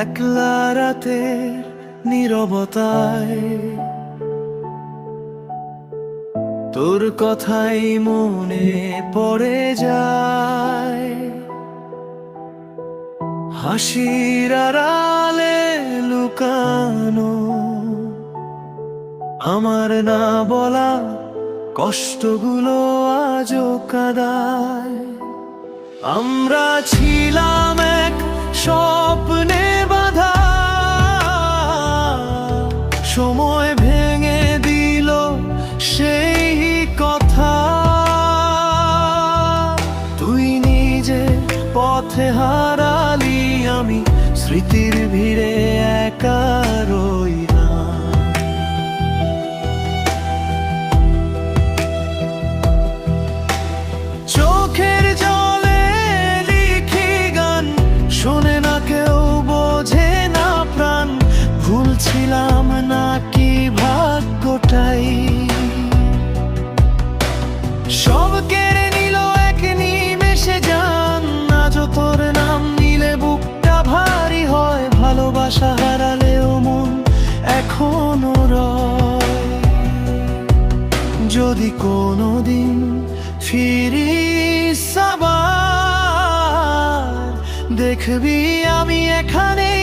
একলা রাতে তোর কথাই মনে পড়ে যায়। হাসির আড়ালে লুকানো। আমার না বলা কষ্টগুলো আজও কাদায়। আমরা ছিলাম এক স্বপ্নে পথে হারালি আমি স্মৃতির ভিড়ে এখনও যদি কোনোদিন ফিরি সাবার দেখবি আমি এখানেই